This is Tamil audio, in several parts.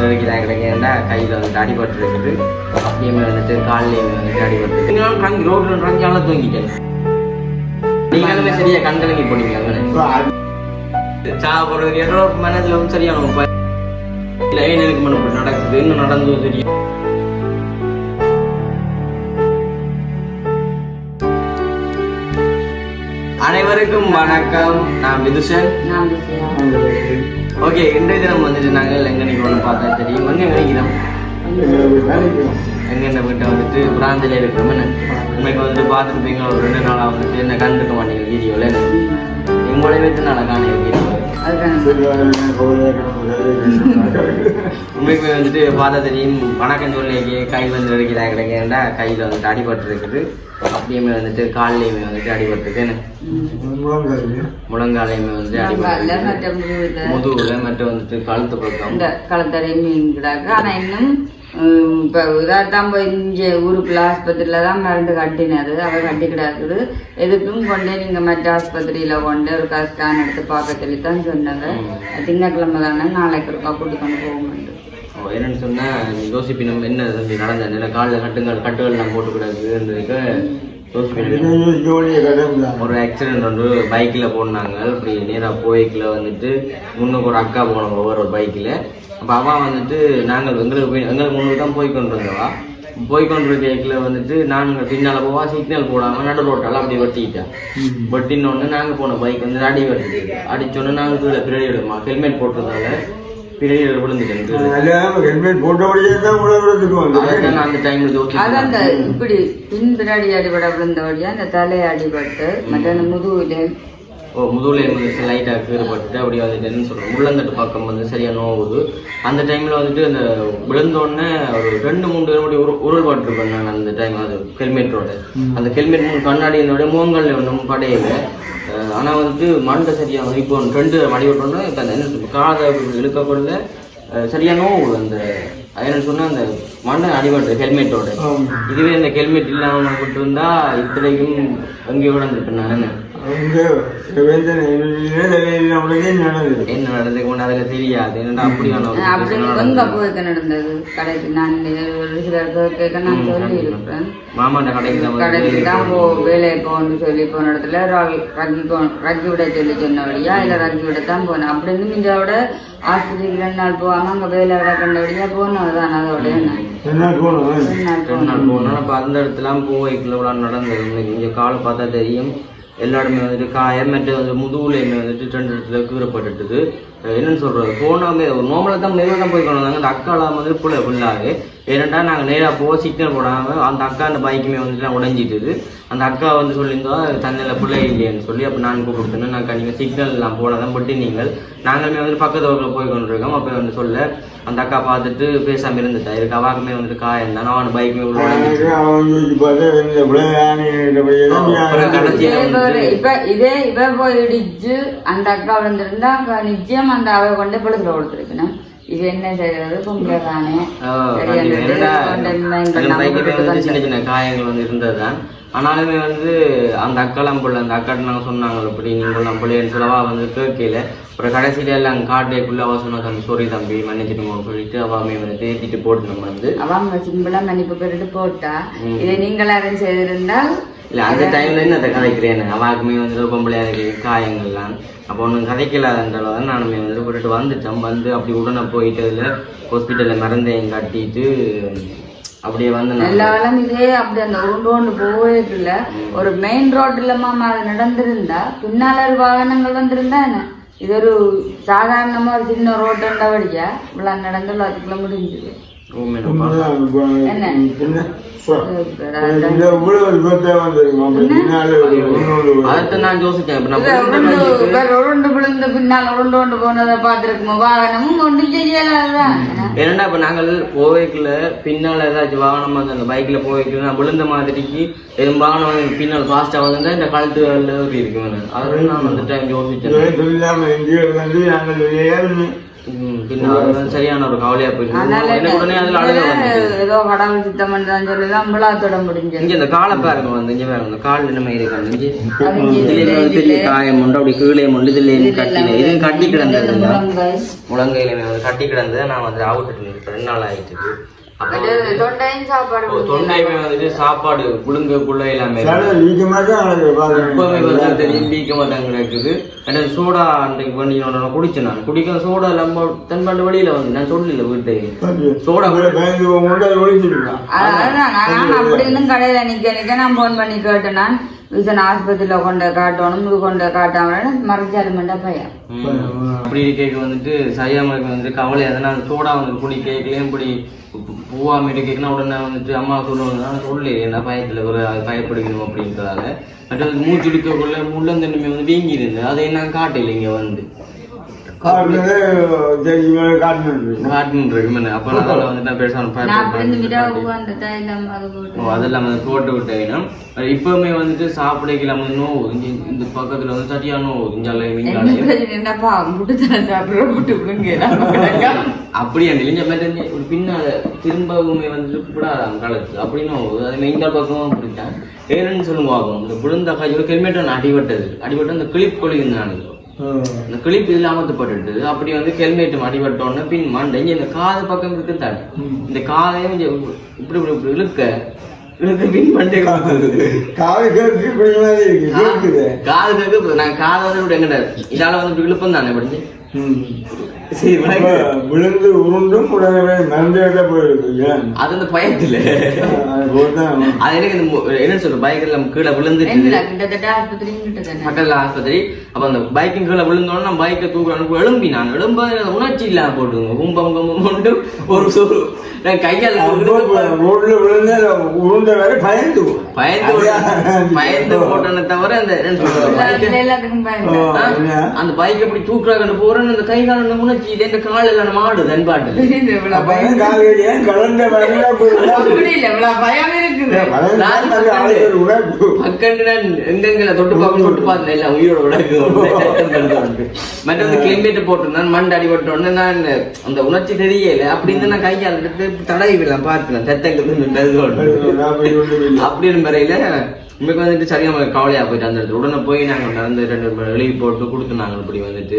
நினைக்கிறாங்க ஏன்னா கையில் வந்துட்டு அடிபட்டு இருக்குது அப்படியுமே வந்துட்டு கால்லையுமே வந்துட்டு அடிபட்டு நீங்களும் ரங்கி ரோட்டில் நடந்தாலும் தூங்கிட்டேன் நீங்களுமே சரியா கண்கலங்கி போனீங்க சாப்பிட்றது ஏதோ மனதில் வந்து சரியா நம்ம பய- இல்லை எனக்கு மனம் நடக்குது இன்னும் நடந்தது தெரியும் அனைவருக்கும் வணக்கம். நான் விதுஷன். நான் விஷயம் ஓகே இன்றைய தினம் வந்துட்டு நாங்கள் எங்க நிற்கிறோம்னு பார்த்தா தெரியும். எங்க நினைக்கிறோம் எங்க வீட்டை வந்துட்டு பிராந்தில் இருக்கிறோம். என்ன? இன்னைக்கு வந்துட்டு பார்த்துருப்பீங்க ஒரு ரெண்டு நாளாக வந்துட்டு என்ன கண்டுக்க மாட்டேங்க வீடியோவில். உங்களை வைத்து நாளை காண வீடியோ உண்மைக்கு வந்துட்டு பார்த்தா தெரியும் வணக்கம் சொல்லிக்கு கை வந்து இருக்கிறாங்க கிடைக்கிறா கையில் வந்துட்டு அடிபட்டு இருக்குது அப்படியுமே வந்துட்டு கால்லையுமே வந்துட்டு அடிபட்டுருக்கு. முழங்காலையுமே வந்துட்டு அடிபட்டு முதுகுல. மற்றும் வந்துட்டு கழுத்து பக்கம். இந்த களத்தடை மீன் கிடாக்கு. ஆனா இன்னும் இப்ப இதாத்தான் போய் இங்க ஊருக்குள்ள ஆஸ்பத்திரியில தான் மருந்து கட்டினது. அவ கட்டி கிடாக்குது எதுக்கும் கொண்டே நீங்க மற்ற ஆஸ்பத்திரியில கொண்டு ஒரு ஸ்கேன் எடுத்து பார்க்க சொல்லி தான் சொன்னாங்க திங்கட்கிழமை தானே நாளைக்கு இருக்கா கூட்டி கொண்டு போக ஓ, என்னன்னு சொன்னா யோசிப்பினம் என்ன தம்பி நடந்த நில? காலில் கட்டுங்கள் கட்டுகள்லாம் போட்டு கிடக்குன்றதுக்கு ஒரு ஆக்சிடென்ட் வந்து பைக்கில் போனாங்க. இப்படி நேராக போய்க்கில் வந்துட்டு முன்னுக்கு ஒரு அக்கா போனவங்க ஒவ்வொரு ஒரு பைக்கில் அப்போ அவன் வந்துட்டு நாங்கள் எங்களுக்கு போய் எங்களுக்கு முன்னுக்கு தான் போய் கொண்டு வந்தவா போய் கொண்டு கேக்கில் வந்துட்டு நாங்கள் பின்னால் போவா சிக்னல் போடாமல் நடு ரோட்டால் அப்படியே வெட்டிக்கிட்டேன் வெட்டினோடனே நாங்கள் போன பைக் வந்து அடி வெட்டிட்டு அடிச்சோடனே நாங்கள் கீழே பின்னாடி எடுமா ஹெல்மெட் போட்டதால பின்னாடி விழுந்துட்டேன் கீழே. அதான் நான் அந்த டைமில் அது அந்த யோசிச்சு இப்படி பின் பின்னாடி அடிபட விழுந்தபடியா அந்த தலை அடிபட்டு மற்ற அந்த முதுகுல வந்து லைட்டாக கீறுபட்டு அப்படி வந்துட்டு என்ன சொல்கிறோம் உள்ளந்தட்டு பக்கம் வந்து சரியாக நோவுது அந்த டைமில் வந்துட்டு அந்த விழுந்தோடனே ஒரு ரெண்டு மூணு பேர் அப்படி உரு உருள் பட்டிருப்பேன் நான் அந்த டைம் அது ஹெல்மெட்டோட அந்த ஹெல்மெட் மூணு கண்ணாடியினோட முகங்கள்ல ஒன்றும் படையல. ஆனால் வந்துட்டு மண்டை சரியாக இப்போ ரெண்டு மடி விட்டோன்னே இப்போ அந்த என்ன காதை அப்படி இழுக்கப்படுது அஹ் சரியா நோவு அந்த அது என்ன சொன்னா அந்த மண்டை அடிபட்டு ஹெல்மெட்டோட இதுவே இந்த ஹெல்மெட் இல்லாம விட்டு இருந்தா இத்தனைக்கும் எங்கேயோ விழுந்துருப்பேன் நான். என்ன என்ன நடந்து கொண்டு அதில் தெரியாது. அப்படியான நடந்தது. நடந்தது? கடைக்கு நான் ஒரு சில கேட்க நான் சொல்லி இருப்பேன் மாமாண்ட கடைக்கு தான் கடைக்கு தான் போ வேலையை போகணும்னு சொல்லி போன இடத்துல ரக்கி கோ- ரக்கி விட சொல்லி சொன்ன வழியா இல்லை ரக்கி விட தான் போனேன். அப்படி இருந்து இதோட ஆஸ்பத்திரிக்கு ரெண்டு நாள் போகாம அங்கே வேலை விட கண்ட வழியா போனது தான். அதோட என்ன? ரெண்டு நாள் ரெண்டு நாள் போனோம் போனோம். அப்போ அந்த இடத்துலாம் போவைக்குள்ள இவ்வளோ நடந்தது. இன்னைக்கு இங்கே காலை பார்த்தா தெரியும். எல்லா இடமே வந்துட்டு காயம் மற்ற வந்து முதுகுலையுமே வந்துட்டு ரெண்டு இடத்துல கீறப்பட்டுட்டுது அஹ் என்னன்னு சொல்றது போனோமே நோமலாக தான் நேரில் தான் போய் கொண்டு வந்தாங்க. அந்த அக்காலாம் வந்து பிள்ளை பிள்ளாரு. ஏன்னாட்டா நாங்கள் நேராக போக சிக்னல் போடாமல் அந்த அக்கா அந்த பைக்குமே வந்துட்டு உடஞ்சிட்டுது. அந்த அக்கா வந்து சொல்லியிருந்தா தண்ணியில் பிள்ளை இல்லையேன்னு சொல்லி அப்போ நான் கூப்பிட்டுனேன் நான் நீங்கள் சிக்னல் எல்லாம் போனதான் பட்டு நீங்கள் நாங்களுமே வந்து பக்கத்து ஊரில் போய் கொண்டிருக்கோம். அப்போ வந்து சொல்ல அந்த அக்கா பார்த்துட்டு பேசாமல் இருந்துட்டா. இருக்கு அவாக்குமே வந்துட்டு காயம் தான். அவன் பைக்குமே வந்து ஒரு- இப்ப இதே இவ போய் இடிச்சு அந்த அக்கா விழுந்திருந்தா நிச்சயம் அந்த அவ கொண்டு பொழுதுல கொடுத்துருக்கணும் இது என்ன செய்யறது? பொம்பளை வந்து தான் சின்ன சின்ன காயங்கள் வந்து இருந்ததுதான். ஆனாலுமே வந்து அந்த அக்காலாம் பிள்ளை அந்த அக்காட்ட நாங்கள் சொன்னாங்க இப்படி நீங்களாம் பிள்ளைன்னு சொல்லவா வந்து கேட்கல. அப்புறம் கடைசியில எல்லாம் காட்டேக்குள்ள அவ சொன்னா தம்பி சாரி தம்பி மன்னிச்சிடுங்க சொல்லிட்டு அவாமே வந்து தேத்திட்டு போட்டு நம்ம வந்து அவங்க சிம்பிளா மன்னிப்பு கேட்டுட்டு போட்டா. இதை நீங்கள் யாரும் செய்திருந்தால் இல்ல அந்த டைம்ல என்ன அதை கதைக்கிறேன் அவாக்குமே வந்து பொம்பளையா இருக்கு காயங்கள்லாம். அப்போ ஒன்றும் கதைக்கலாதன்றளவு தான் நானுமே வந்து போட்டுட்டு வந்துட்டோம் வந்து அப்படி உடனே போயிட்டு அதில் ஹாஸ்பிட்டலில் மருந்தையும் கட்டிட்டு அப்படியே வந்து எல்லா நல்ல இதே அப்படி அந்த உருண்டு கொண்டு இல்லை ஒரு மெயின் ரோட்ல இல்லாம அது நடந்திருந்தா பின்னால ஒரு வாகனங்கள் வந்திருந்தா என்ன? இது ஒரு சாதாரணமா ஒரு சின்ன ரோட்டுண்டபடியா இவ்வளோ நடந்துள்ள அதுக்குள்ள முடிஞ்சது. ரூம் என்ன அதைத்தான் நான் யோசிச்சேன் இப்போ நாங்கள் போவைக்குள்ள பின்னால் ஏதாச்சும் வாகனம் வந்து அந்த பைக்கில் போவைக்குள்ள விழுந்த மாதிரிக்கு எதுவும் வாகனம் வந்து பின்னால் ஃபாஸ்ட்டாக வந்து இந்த கழுத்து ஏறி இருக்கு அதனால நான் அந்த டைம் யோசிச்சேன் சரியான ஒரு கவலையா வந்தது ஏதோ கடவுள் சித்தம் பண்றான்னு சொல்லி தான் விழாத்தோட இங்க இந்த காலை பாருங்க வந்து இங்க பாருங்க. இந்த கால் என்ன மாதிரி காயம் உண்டு. அப்படி கீழே உண்டு. இதுல கட்டின இது கட்டி கிடந்தது. முழங்கையில வந்து கட்டி கிடந்தது. நான் வந்து அவுட்டு ரெண்டு நாள் ஆயிட்டு வந்துட்டு சாப்பாடு குழுங்க குள்ள எல்லாமே தெரியும் வீக்க மாட்டாங்க இருக்குது எனக்கு சோடா அன்றைக்கு பண்ணி நான் குடிச்சேன் நான். குடிக்க சோடா இல்லாம தென்பாண்டு வழியில வந்து நான் சொல்லல வீட்டுக்கு சோடா அப்படி இன்னும் கடையில நிக்க நிக்க நான் போன் பண்ணி கேட்டேன் நான். விசன் ஆஸ்பத்திரியில கொண்ட காட்டணும் இது கொண்டு காட்டாம மறைச்சாலுமெண்டா பையன் அப்படி கேட்க வந்துட்டு சரியாமக்கு வந்து கவலை அதனால சோடா வந்து குடி கேட்கலையும் இப்படி பூவாம கேட்கணும் உடனே வந்துட்டு அம்மா சொல்லுவாங்க நான் சொல்லி என்ன பயத்துல ஒரு பயப்படுக்கணும் அப்படின்றதால மற்றது மூச்சு இழுக்கக்குள்ள வந்து வீங்கி இருந்தது அதை நான் காட்டல இங்க வந்து அதெல்லாம் வந்து போட்டு விட்டேன் இப்பவுமே வந்துட்டு சாப்பிடக்கல வந்து நோவு இந்த பக்கத்துல வந்து சரியா நோவு அப்படியே இங்க மாதிரி ஒரு பின்னால திரும்பவுமே வந்துட்டு கூடாதாம் காலத்து. அப்படின்னு அது மெயின் பக்கம் அப்படித்தான் ஏன்னு சொல்லுவாங்க இந்த விழுந்த காய்ச்சல் ஒன்று அடிபட்டது. அடிபட்டு அந்த கிளிப் கொழுகுந்தானு இந்த கிளிப் இதில் அமர்த்தப்பட்டுட்டு அப்படி வந்து ஹெல்மெட் அடிபட்டோன்னு பின் மண்டை இந்த காது பக்கம் இருக்குதானே இந்த காதையும் இப்படி இப்படி இப்படி இழுக்க இழுக்க பின் மண்டை இருக்கு காது கேட்க நான் காதை வந்து இப்படி எங்கிட்ட இதால வந்து இப்படி இழுப்பம் தானே படிச்சு விழுந்து உருண்டும் உடனே மறந்துகிட்ட போயிருக்கு அது அந்த பயத்துல. அது எனக்கு என்ன சொல்ற நம்ம கீழே தானே பக்கத்துல ஆஸ்பத்திரி. அப்ப அந்த பைக்கின் கீழே விழுந்தோடனே நான் பைக்கை தூக்குறேன் எழும்பி நான் எழும்ப உணர்ச்சி இல்லாம போட்டுங்க கும்பம் கும்பம் கொண்டு ஒரு சொரு நான் கையால் ரோட்ல விழுந்து உருண்ட வரை பயந்து பயந்து பயந்து போட்டேன்னு தவிர அந்த பைக் எப்படி தூக்குறாங்கன்னு போறேன்னு அந்த கை கால உணர்ச்சி இது இந்த கால் எல்லாம் மாடு தன்பாட்டு தெரியுது இவ்வளவு அப்ப பயம். காலையிலேயே கலந்த வரல அப்படி இல்ல இவ்வளவு பயம் இருக்குது. பக்கண்டு நான் எங்கெங்கல தொட்டு பார்க்க தொட்டு பார்த்தேன் எல்லாம் உயிரோட விடக்கு மற்றது கிளிமேட் போட்டிருந்தேன் மண் அடிபட்ட உடனே நான் அந்த உணர்ச்சி தெரியல. அப்படின்னு நான் கையால் எடுத்து தடவி விடலாம் பார்த்தேன் தத்தங்க அப்படின்னு முறையில உங்களுக்கு வந்துட்டு சரியா நமக்கு கவலையா போயிட்டு அந்த இடத்துல. உடனே போய் நாங்க நடந்து ரெண்டு பேரும் எழுதி போட்டு கொடுத்து இப்படி வந்துட்டு.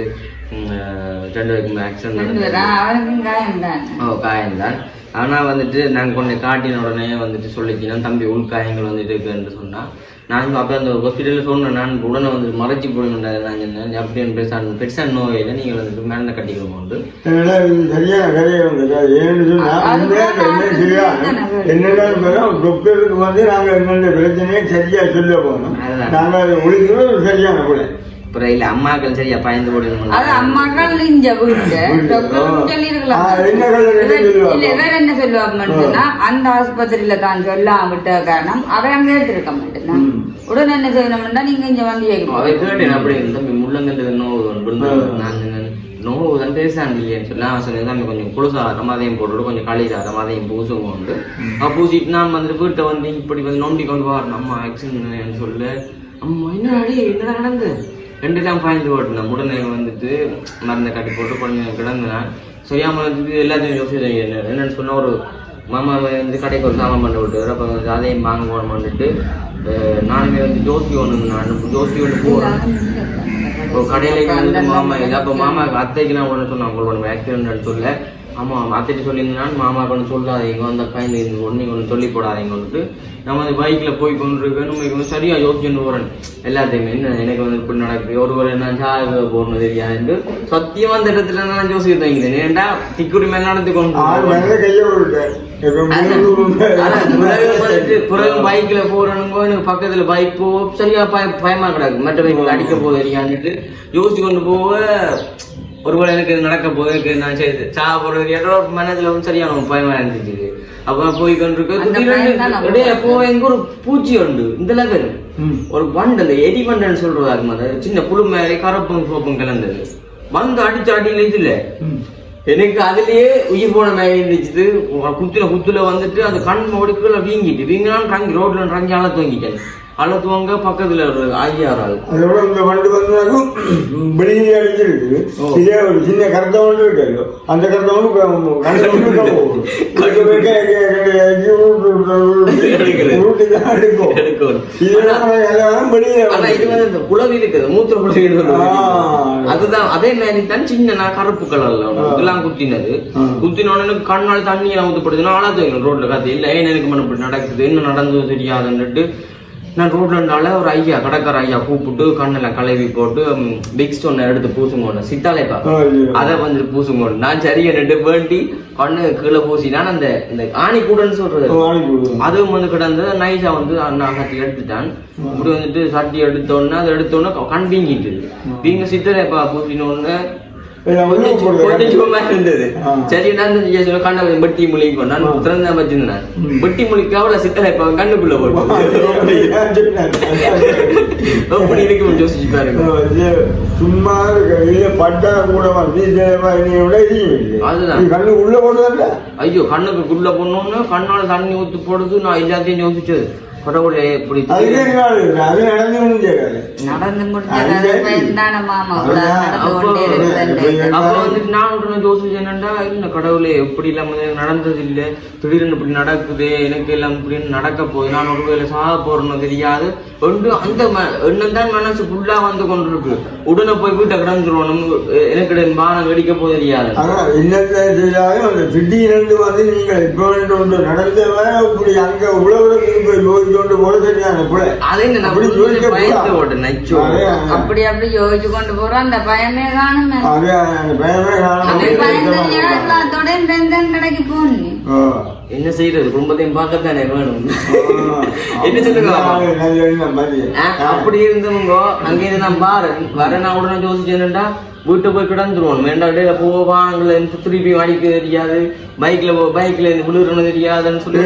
ரெண்டு பேருக்கும் ஆக்சிடென்ட் அவனுக்கும் காயம் தான் ஓ காயம்தான். ஆனா வந்துட்டு நாங்க கொஞ்சம் காட்டின உடனே வந்துட்டு சொல்லிச்சினா தம்பி உள்காயங்கள் வந்துட்டு இருக்குன்னு சொன்னா நான் அப்போ அந்த ஹாஸ்பிட்டலில் சொன்னேன் நான் உடனே வந்து மறைச்சி போடுங்க நான் சொன்னேன் அப்படின்னு பெருசா பெருசா நோயில் நீங்கள் வந்துட்டு மேலே கட்டிக்கணுமோண்டு சரியா சரியா என்னென்ன டாக்டருக்கு வந்து நாங்க என்னென்ன பிரச்சனையை சரியா சொல்ல போனோம் அதுதான். நாங்க அதை ஒழிக்கிறது சரியான கூட இல்லை அம்மாக்கள் சரியா பயந்து போடுங்க அது அம்மாக்கள் இங்க வீடு வேற என்ன சொல்லுவாங்கன்னா அந்த ஆஸ்பத்திரியில தான் சொல்லாம விட்ட காரணம் அவன் அங்க எடுத்திருக்க மாட்டேன் உடனே என்ன செய்யணும்னா நீங்க இங்க வந்து அவை கேட்டேன் அப்படி முள்ளங்கண்டு நோவு தான் பேசாண்டு இல்லையேன்னு சொல்லி தம்பி கொஞ்சம் குளிசா ரமாதையும் போட்டுட்டு கொஞ்சம் களிசா ரமாதையும் பூசுவோம் உண்டு. பூசிட்டு நான் வந்துட்டு வீட்டை வந்து இப்படி வந்து நோண்டி கொண்டு வரணும் அம்மா ஆக்சிடென்ட் சொல்ல. அம்மா என்ன அடி என்ன நடந்து? ரெண்டு தான் பாய்ந்து ஓட்டினேன். உடனே வந்துட்டு மருந்தை கட்டி போட்டு குழந்தைங்க கிடந்தேன். சரியாமல் வந்துட்டு எல்லாத்தையும் யோசிச்சு என்னென்னு என்னன்னு ஒரு மாமா வந்து கடைக்கு ஒரு சாமான் பண்ண விட்டுவார் அப்போ வந்து அதையும் வாங்க போகணுமான்ட்டு நானுமே வந்து ஜோசி ஒன்று நான் ஜோசி ஒன்று போகிறேன் இப்போ கடையில வந்து மாமா இது அப்போ மாமாவுக்கு அத்தைக்கெல்லாம் ஒன்று சொன்னாங்க. உங்களுக்கு ஒன்று ஆக்சிடென்ட் சொல்ல. ஆமாம் அத்தைக்கு சொல்லியிருந்தேன் மாமாக்கு ஒன்று சொல்லாதீங்க அந்த பயந்து ஒன்று ஒன்று சொல்லி போடாதீங்கன்ட்டு நம்ம அந்த பைக்கில் போய் கொண்டிருக்கேன் நம்ம வந்து சரியாக யோசிச்சுட்டு போகிறேன் எல்லாத்தையுமே என்ன எனக்கு வந்து இப்படி நடக்குது ஒரு ஒரு நான் சாக போகணும் தெரியாது சத்தியமா அந்த இடத்துல நான் யோசிச்சு தங்கிட்டேன் ஏன்டா மேல நடந்து கொண்டு பிறகு வந்துட்டு பைக்ல போறனுங்கோ எனக்கு பக்கத்துல பைக் போ சரியா பய பயமா கிடக்கு. மற்ற பைக் அடிக்க போகுது யோசிச்சு கொண்டு போக ஒருவேளை எனக்கு நடக்க போகுது எனக்கு நான் சரி சா போறது ஏதோ மனதுல வந்து சரியான பயமா இருந்துச்சு. அப்ப போய் கொண்டிருக்க அப்போ எங்க ஒரு பூச்சி உண்டு இந்த லெவல். ஒரு வண்டு அந்த எடி வண்டுன்னு சொல்றதாக்கு அந்த சின்ன புழு மாதிரி கரப்பும் சோப்பும் கலந்தது. வந்து அடிச்சு அடியில் இதுல எனக்கு அதுலயே உயிர் போன மாதிரி இருந்துச்சு. குத்துல குத்துல வந்துட்டு அந்த கண் முடிக்குள்ள வீங்கிட்டு. வீங்கினான் ரங்கி ரோட்ல ரங்கி ஆள தூங்கிட்டேன். அழுத்துவாங்க பக்கத்துல ஒரு ஐயாறு அதோட இந்த வண்டு வந்தாலும் வெளியே அடிச்சிருக்கு. இதே ஒரு சின்ன கருத்தை ஒன்று இருக்கு அந்த கருத்தை. அதுதான் அதே மாதிரி தான் சின்ன கருப்பு கலர்ல. இதெல்லாம் குத்தினது. ஆ. குத்தின உடனே எனக்கு கண்ணால் தண்ணி எல்லாம் ஊத்தப்படுது. நான் ஆளாத்து ரோட்ல காத்து. இல்ல எனக்கு மன இப்படி நடக்குது? என்ன நடந்தது தெரியாதுன்னுட்டு நான் ரோட்ல இருந்தால ஒரு ஐயா கடைக்கார ஐயா கூப்பிட்டு கண்ணெல்லாம் கழுவி போட்டு பிக் ஸ்டோன் எடுத்து பூசுங்க சித்தாலே பாப்பா. அதை வந்து பூசுங்க நான் சரியா ரெண்டு வேண்டி கண்ணு கீழே பூசினா அந்த இந்த ஆணி கூடன்னு சொல்றது அதுவும் வந்து கிடந்து நைஸா வந்து அண்ணா சட்டி எடுத்துட்டான். இப்படி வந்துட்டு சட்டி எடுத்தோடனே அதை எடுத்தோடனே கண் வீங்கிட்டு. வீங்க பூசினோடனே பொட்டிச்சுமா இருந்தது. சரி நான் கண்ணை வெட்டி முழிக்கும் நான் திறந்த வச்சிருந்தேன் வெட்டி முழிக்க அவளை சித்தரை இப்ப கண்ணுக்குள்ள போட்டு. எப்படி இருக்கு யோசிச்சு பாருங்க. சும்மா பட்டா கூட வந்து விட அதுதான். நீ கண்ணு உள்ள போடுறதுல ஐயோ கண்ணுக்கு உள்ள போனோன்னு கண்ணால தண்ணி ஊத்து போடுது நான் எல்லாத்தையும் யோசிச்சது. கடவுளே இப்படி அது நடந்து நடந்து அப்போ வந்துட்டு நான் உடனே யோசிச்சு என்னண்டா? இல்ல கடவுளே எப்படி இல்லாம நடந்தது இல்ல திடீர்னு இப்படி நடக்குது எனக்கு எல்லாம் இப்படி நடக்க போகுது? நான் ஒரு வேலை சாக போறேன்னு தெரியாது. ஒன்று அந்த எண்ணம் தான் மனசு ஃபுல்லா வந்து கொண்டிருக்கு. உடனே போய் வீட்டை கிடந்துருவோம் எனக்கு வானம் வெடிக்க போது தெரியாது. திடீரென்று வந்து நீங்கள் இப்போ ஒன்று ஒன்று நடந்தவன் இப்படி அங்க உழவுறதுக்கு போய் யோசிச்சு போட சரியான பிள்ளை. அதே நான் அப்படி யோசிக்க பயந்து கூடாது. ஓட்டேன் நச்சோ அப்படி அப்படி யோசிச்சு கொண்டு போறோம் அந்த பயமே காணுமே. அதே அந்த பயமே அப்படி பயந்து காணும் எல்லாத்தோட பெந்தன் கடைக்கு போகணும் ஆ. என்ன செய்யறது குடும்பத்தையும் பார்க்கத்தானே வேணும். ஆ. என்ன சொல்லுங்க? பாரு. அப்படி இருந்தவங்க அங்க நான் பாரேன் வர நான் உடனே யோசிச்சேன்டா வீட்டு போய் கிடந்துருவோம். வேண்டாம் டே போவாங்கள திருப்பி அடிக்க தெரியாது. பைக்ல பைக்ல இருந்து விழுறணும் தெரியாதுன்னு சொல்லி.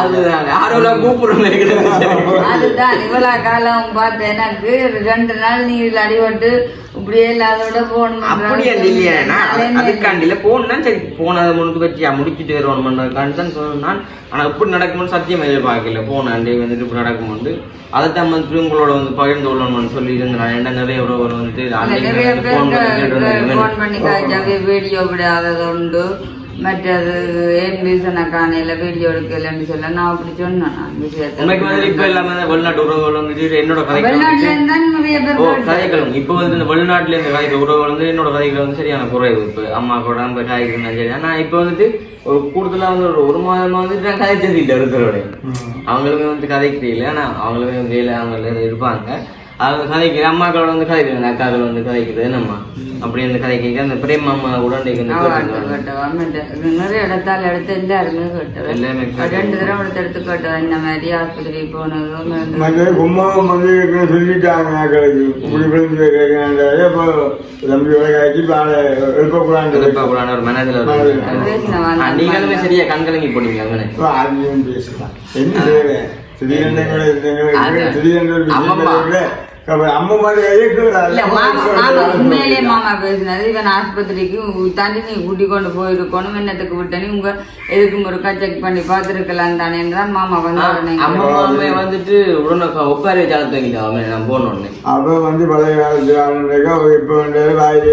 அதுதான். கூப்பிடுறோம் அதுதான். இவ்வளவு காலம் பார்த்து எனக்கு ரெண்டு நாள் நீரில் அடிபட்டு இப்படியே இல்லாதோட போகணும் அப்படியே இல்லையா அதுக்காண்டில சரி போனதை முன்னுக்கு வச்சியா முடிச்சுட்டு வருவோம் தான் சொன்னான் ஆனா இப்படி நடக்கும்னு சத்தியம் எதிர்பார்க்கல. போனாண்டே வந்துட்டு இப்படி நடக்கும்போது அதைத்தான் வந்து உங்களோட வந்து பகிர்ந்து கொள்ளணும்னு சொல்லி இருந்தேன் ஏன்டா நிறைய உறவுகள் வந்துட்டு நிறைய. பேர் போன் பண்ணி காய்ச்சாங்க வீடியோ விடாதது உண்டு மற்றது ஏன் ரீசனை காணையில வீடியோ எடுக்கலன்னு சொல்ல நான் அப்படி சொன்னேன். வந்து வெளிநாட்டு உறவுகள் வந்துட்டு என்னோட வெளிநாட்டுல வந்துட்டு- இருந்தா நிறைய பேர் ஓ கேட்டாங்க. கதைகளும். இப்ப வந்து இந்த வெளிநாட்டுல இருந்து கதைக்கிற உறவுகள் வந்து என்னோட கதைகள் வந்து சரியான குறைவு. இப்ப அம்மா கூட நம்ம கதைக்கிறேன் சரி ஆனா இப்ப வந்துட்டு ஒரு கூடுதலா வந்து ஒரு ஒரு மாதமா வந்து நான் கதைச்சது இல்லை இருக்கிறோட அவங்களுமே வந்து கதைக்கிறீங்கள ஆனா அவங்களுமே வந்து வேலை அவங்க இருப்பாங்க. அவங்க கதைக்கிற அம்மாக்களோட வந்து கதைக்கிறது அக்காக்கள் வந்து கதைக்கிறது நம்ம அப்படி வந்து கதைக்க அந்த பிரேம் அம்மா கூட நிறைய இடத்தால் எடுத்து எல்லாருமே கேட்டவா. எல்லாமே. ரெண்டு தடவை எடுத்து எடுத்து கேட்டவா, இந்த மாதிரி ஆஸ்பத்திரி போனதும் மற்ற வந்து சொல்லிட்டாங்க நாக்களுக்கு. இப்படி விழுந்து கேட்கிறாங்க. இப்போ தம்பி எழுப்பக்கூடாது. ஒரு மனதில் பேசினவா, நீங்களுமே சரியா கண்கலங்கி போனீங்க பேசலாம். என்ன செய்யறேன்? திடீரென்று அது-. இல்ல மாமா பேசினது இவன் ஆஸ்பத்திரிக்கு தாண்டி நீ கூட்டி கொண்டு போயிருக்கணும் என்னத்துக்கு விட்ட நீ உங்க எதுக்கும் ஒருக்கா செக் பண்ணி பார்த்துருக்கலாம் தானே தான் மாமா வந்து உடனே. அம்மா வந்துட்டு உடனே ஒப்பாரி ஜாலத்தங்கிட்ட அவன் நான் போன உடனே. அப்ப வந்து பழைய காலத்துல ஆளுநர்கள் அவர் இப்ப வந்து வாயில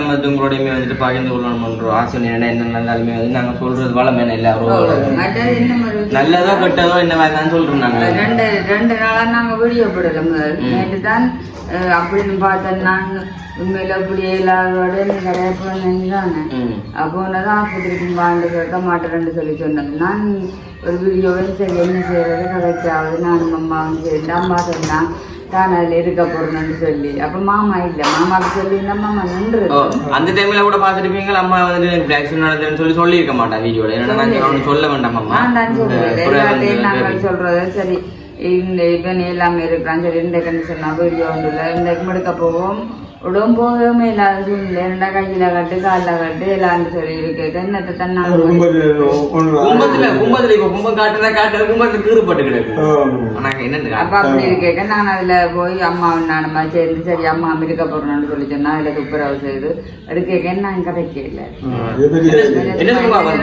வந்துட்டு உங்களோடையுமே வந்துட்டு பகிர்ந்து கொள்ளணும்ன்ற ஆசை என்ன என்ன நடந்தாலுமே வந்து நாங்க சொல்றது வளமே எல்லாரும் ஒரு விஷயம். நல்லதோ கெட்டதோ என்ன மாதிரி தான் சொல்றோம் நாங்க ரெண்டு ரெண்டு நாளா நாங்க வீடியோ போடல முதல் நேற்று தான் அப்படின்னு பார்த்தேன் நான் உண்மையில அப்படியே இல்லாதோட நீ கடையா போனேன்னு ம். அப்போ தான் ஆஸ்பத்திரிக்கு வாழ்ந்து கேட்க மாட்டேன்னு சொல்லி சொன்னது நான் ஒரு வீடியோவே சரி என்ன செய்யறது? கதைச்சாவது நானும் அம்மாவும் சேர்ந்து அம்மா சொன்னா தான் அதில் இருக்க போறேன்னு சொல்லி. அப்போ மாமா இல்லை மாமாவுக்கு சொல்லி மாமா நின்று அந்த டைம்ல கூட பாத்துருப்பீங்க அம்மா வந்துட்டு எனக்கு ஆக்சிடென்ட் நடந்ததுன்னு சொல்லி சொல்லியிருக்க மாட்டேன் வீடியோல ஏன்னா நான் சொல்ல வேண்டாம் அம்மா. நான் தான் சொல்றேன். நாங்கள் வந்து சொல்றது சரி இவன் எல்லாமே இருக்கிறான் சரி இந்த கண்டிஷன் வீடியோ ஒன்று இல்லை இந்த எடுக்க போவோம். உடம்போகமே இல்லாத சூழ்நிலை. ரெண்டா கையில கட்டு காலில் கட்டு எல்லாம் சொல்லி இருக்கு. என்னத்தை தன்னால கும்பத்தில் கும்பத்துல இப்ப கும்பம் காட்டுறதா காட்டுற கும்பத்துல கீறுபட்டு கிடக்கு. அப்ப அப்படி இருக்கேக்க. நான் அதுல போய் அம்மா நானுமா சேர்ந்து சரி அம்மா இருக்க போறோம்னு சொல்லி சொன்னா அதுல துப்புரவு செய்து எடுக்க நான் கதைக்க இல்லை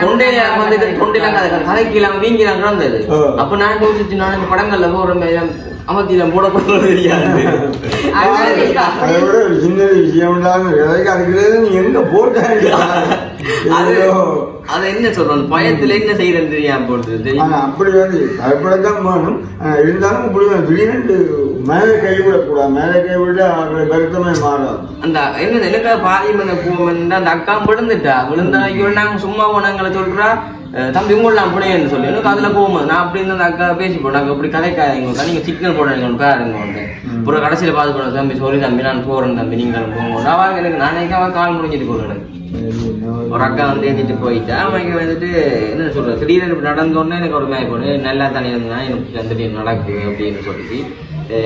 தொண்டையில வந்து தொண்டையில கதைக்கு இல்லாம வீங்கி நான் கிடந்தது. ஆ. அப்ப நான் யோசிச்சு நான் இந்த படங்கள்ல போற அமர்த்தியில தெரியாது. அதை விட ஒரு சின்ன விஷயம் இல்லாம விலைக்கு நீ எங்க போட்டாங்க அது அது என்ன சொல்றோம் பயத்துல என்ன செய்யறேன்னு தெரியாம போடுறது அப்படி வந்து பயப்படத்தான் வேணும். இருந்தாலும் இப்படி வந்து திடீர்னு மேலே கைவிடக்கூடாது மேலே கைவிட அவங்களை வருத்தமே மாறாது. அந்த என்ன எனக்கு பாதி அந்த பூமன் அந்த அக்கா விழுந்துட்டா? விழுந்தா ஐயோ நாங்க சும்மா போனாங்கள சொல்றா? தம்பி உங்களெல்லாம் புனையன்னு சொல்லி? எனக்கு அதுல போகும்போது நான் அப்படி இருந்த அந்த அக்கா பேசி போனாங்க அப்படி கதைக்காதீங்க நீங்க சிக்னல் போடுறீங்க பாருங்க வந்து. அப்புறம் கடைசியில பார்த்து போன தம்பி சொல்லி தம்பி நான் போறேன் தம்பி நீங்க போங்க. அவ எனக்கு நானே அவ கால் முடிஞ்சிட்டு எனக்கு. ஒரு அக்கா வந்து ஏற்றிட்டு போயிட்டா அவங்க வந்துட்டு என்ன சொல்றது திடீர்னு இப்படி நடந்தோடனே எனக்கு ஒரு மாதிரி போடு நல்லா தனி இருந்தா எனக்கு வந்துட்டு நடக்குது அப்படின்னு சொல்லிட்டு.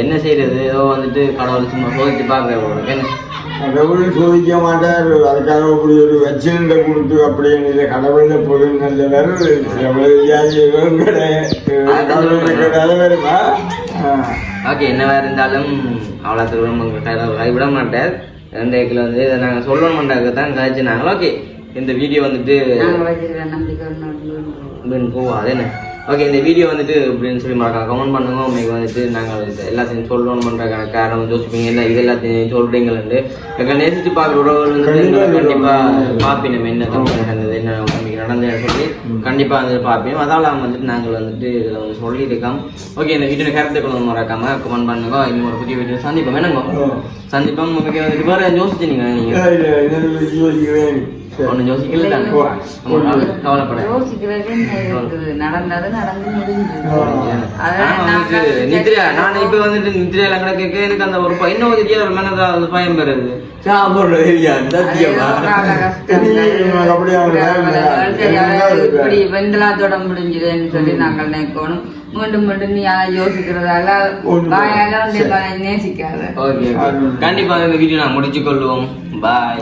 என்ன செய்யறது ஏதோ வந்துட்டு கடவுள் சும்மா சோதிச்சு பார்க்குறேன் உனக்கு என்ன கடவுள் சோதிக்க மாட்டார். அதுக்காக அப்படி ஒரு வச்சிருந்த கொடுத்து அப்படின்னு கடவுள பொருள் நல்ல வேறு எவ்வளவு கிடையாது. வருமா ஓகே என்னவா இருந்தாலும் அவ்வளோ தூரம் கைவிட மாட்டார். ரெண்டு ஏக்கில் வந்து இதை நாங்கள் சொல்ல மாட்டாங்க தான் கழிச்சுனாங்க ஓகே இந்த வீடியோ வந்துட்டு அப்படின்னு போவாது என்ன? ஓகே இந்த வீடியோ வந்துட்டு அப்படின்னு சொல்லி மறக்காம கமெண்ட் பண்ணுங்க. உங்களுக்கு வந்துட்டு நாங்கள் எல்லாத்தையும் சொல்லணும் பண்ணுறதுக்கான காரணம் யோசிப்பீங்க என்ன இது எல்லாத்தையும் சொல்கிறீங்களேன்னு எங்களை நேசித்து பார்க்குற உறவுகள் எங்களை கண்டிப்பாக நம்ம என்ன தப்பு நடந்தது என்ன நடந்ததுன்னு சொல்லி கண்டிப்பாக வந்து பார்ப்போம் அதால் வந்துட்டு நாங்கள் வந்துட்டு இதில் வந்து சொல்லியிருக்கோம். ஓகே இந்த வீடியோ கருத்து கொண்டு மறக்காம கமெண்ட் பண்ணுங்க. இன்னும் ஒரு புதிய வீடியோ சந்திப்போம். என்னங்க? சந்திப்போம். உங்களுக்கு வந்துட்டு வேறு யோசிச்சிங்க நீங்கள் யோசிக்கிறேன் ஒன்றும் யோசிக்கல தானே? கவலைப்பட யோசிக்கிறது நடந்தது நடந்து முடிஞ்சு நித்ரா நான் இப்ப வந்துட்டு நித்ரையில கிடக்க எனக்கு அந்த ஒரு இன்னும் தெரியாத ஒரு மனதா அந்த பயம் பெறுது சாப்பிடுறது இப்படி வெண்டலாத்தோட முடிஞ்சதுன்னு சொல்லி நாங்கள் நினைக்கணும். மீண்டும் மீண்டும் நீ யோசிக்கிறதால வாயால வந்து நேசிக்காத. ஓகே கண்டிப்பா இந்த வீடியோ நான் முடிச்சு கொள்வோம் பாய்